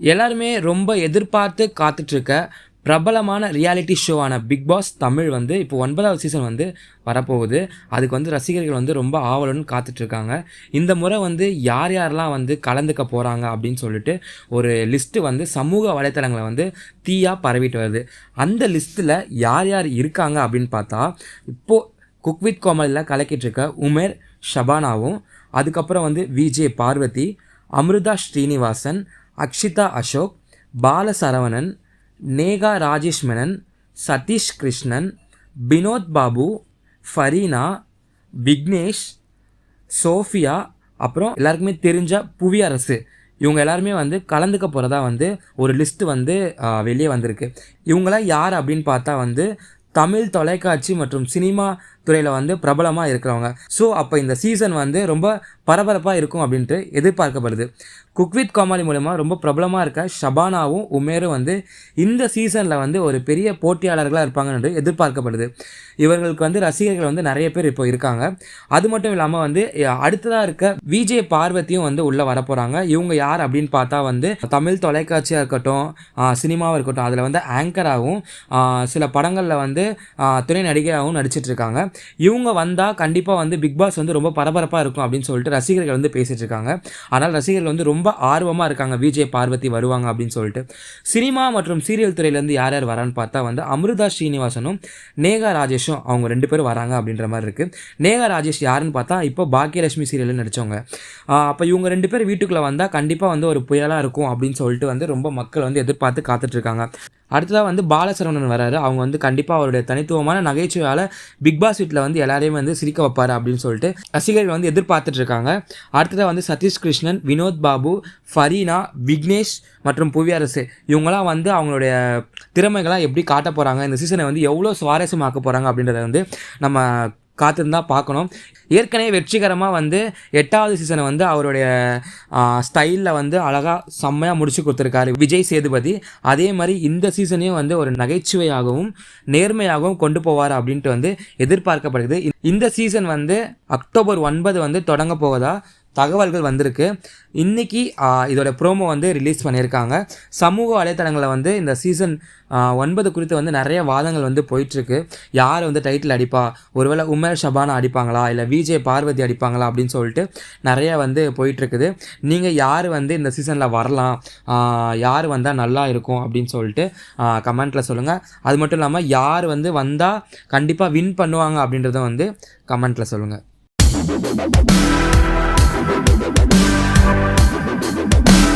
எல்லாருமே ரொம்ப எதிர்பார்த்து காத்துட்ருக்க பிரபலமான ரியாலிட்டி ஷோவான பிக் பாஸ் தமிழ் வந்து இப்போ ஒன்பதாவது சீசன் வந்து வரப்போகுது. அதுக்கு வந்து ரசிகர்கள் வந்து ரொம்ப ஆவலுடன் காத்துட்ருக்காங்க. இந்த முறை வந்து யார் யாரெல்லாம் வந்து கலந்துக்க போகிறாங்க அப்படின்னு சொல்லிட்டு ஒரு லிஸ்ட்டு வந்து சமூக வலைத்தளங்களை வந்து தீயாக பரவிட்டு வருது. அந்த லிஸ்ட்டில் யார் யார் இருக்காங்க அப்படின்னு பார்த்தா இப்போது குக் வித் கோமலில் கலக்கிட்டு இருக்க உமேர் ஷபானாவும் அதுக்கப்புறம் வந்து விஜே பார்வதி அமிர்தா ஸ்ரீனிவாசன் அக்ஷிதா அசோக் பாலசரவணன் நேகா ராஜேஷ் மேனன் சதீஷ் கிருஷ்ணன் பினோத் பாபு ஃபரீனா விக்னேஷ் சோஃபியா அப்புறம் எல்லாருக்குமே தெரிஞ்ச புவியரசு இவங்க எல்லாருமே வந்து கலந்துக்க போகிறதா வந்து ஒரு லிஸ்ட்டு வந்து வெளியே வந்திருக்கு. இவங்களாம் யார் அப்படின்னு பார்த்தா வந்து தமிழ் தொலைக்காட்சி மற்றும் சினிமா துறையில் வந்து பிரபலமாக இருக்கிறவங்க. ஸோ அப்போ இந்த சீசன் வந்து ரொம்ப பரபரப்பாக இருக்கும் அப்படின்ட்டு எதிர்பார்க்கப்படுது. குக் வித் கோமாளி மூலமாக ரொம்ப பிரபலமாக இருக்க ஷபானாவும் உமேரும் வந்து இந்த சீசனில் வந்து ஒரு பெரிய போட்டியாளர்களாக இருப்பாங்க என்று எதிர்பார்க்கப்படுது. இவர்களுக்கு வந்து ரசிகர்கள் வந்து நிறைய பேர் இப்போ இருக்காங்க. அது மட்டும் இல்லாமல் வந்து அடுத்ததாக இருக்க விஜே பார்வதியும் வந்து உள்ளே வரப்போகிறாங்க இவங்க யார் அப்படின்னு பார்த்தா வந்து தமிழ் தொலைக்காட்சியாக இருக்கட்டும் சினிமாவாக இருக்கட்டும் அதில் வந்து ஆங்கராகவும் சில படங்களில் வந்து வந்து துணை நடிகையாகவும் நடிச்சிட்டு இருக்காங்க இவங்க வந்தால் கண்டிப்பாக வந்து பிக் பாஸ் வந்து ரொம்ப பரபரப்பாக இருக்கும் அப்படின்னு சொல்லிட்டு ரசிகர்கள் வந்து பேசிட்டு இருக்காங்க ஆனால் ரசிகர்கள் வந்து ரொம்ப ஆர்வமாக இருக்காங்க. விஜய் பார்வதி வருவாங்க அப்படின்னு சொல்லிட்டு. சினிமா மற்றும் சீரியல் துறையிலேருந்து யார் யார் வரான்னு பார்த்தா வந்து அமிர்தா ஸ்ரீனிவாசனும் நேகா ராஜேஷும் அவங்க ரெண்டு பேரும் வராங்க அப்படின்ற மாதிரி இருக்குது நேகா ராஜேஷ் யாருன்னு பார்த்தா இப்போ பாக்கியலட்சுமி சீரியலில் நடித்தவங்க அப்போ இவங்க ரெண்டு பேர் வீட்டுக்குள்ளே வந்தால் கண்டிப்பாக வந்து ஒரு புயலாக இருக்கும் அப்படின்னு சொல்லிட்டு வந்து ரொம்ப மக்கள் வந்து எதிர்பார்த்து காத்துட்ருக்காங்க. அடுத்ததாக வந்து பாலசரவணன் வராரு. அவங்க வந்து கண்டிப்பாக அவருடைய தனித்துவமான நகைச்சுவையால் பிக் பாஸ் வீட்டில் வந்து எல்லாரையும் வந்து சிரிக்க வைப்பார் அப்படின்னு சொல்லிட்டு ரசிகர்கள் வந்து எதிர்பார்த்துட்டு இருக்காங்க அடுத்ததாக வந்து சதீஷ் கிருஷ்ணன் வினோத் பாபு ஃபரீனா விக்னேஷ் மற்றும் புவியரசு இவங்களாம் வந்து அவங்களுடைய திறமைகளாக எப்படி காட்ட போகிறாங்க இந்த சீசனை வந்து எவ்வளோ சுவாரஸ்யமாக்க போகிறாங்க அப்படின்றத வந்து நம்ம காத்திருந்தா பார்க்கணும். ஏற்கனவே வெற்றிகரமாக வந்து எட்டாவது சீசனை வந்து அவருடைய ஸ்டைலில் வந்து அழகாக செம்மையாக முடிச்சு கொடுத்துருக்காரு விஜய் சேதுபதி. அதே மாதிரி இந்த சீசனையும் வந்து ஒரு நகைச்சுவையாகவும் நேர்மையாகவும் கொண்டு போவார் அப்படின்ட்டு வந்து எதிர்பார்க்கப்படுது. இந்த சீசன் வந்து அக்டோபர் ஒன்பது வந்து தொடங்க போவதா தகவல்கள் வந்திருக்கு. இன்றைக்கி இதோட ப்ரோமோ வந்து ரிலீஸ் பண்ணியிருக்காங்க. சமூக வலைத்தளங்களில் வந்து இந்த சீசன் ஒன்பது குறித்து வந்து நிறைய வாதங்கள் வந்து போயிட்டுருக்கு. யார் வந்து டைட்டில் அடிப்பா? ஒருவேளை உமேர் ஷபானா அடிப்பாங்களா? இல்லை விஜய் பார்வதி அடிப்பாங்களா? அப்படின்னு சொல்லிட்டு நிறைய வந்து போயிட்டுருக்குது. நீங்கள் யார் வந்து இந்த சீசனில் வரலாம்? யார் வந்தால் நல்லா இருக்கும்? அப்படின்னு சொல்லிட்டு கமெண்ட்டில் சொல்லுங்கள் அது மட்டும் இல்லாமல் யார் வந்து வந்தால் கண்டிப்பாக வின் பண்ணுவாங்க அப்படின்றத வந்து கமெண்ட்டில் சொல்லுங்கள் Thank you.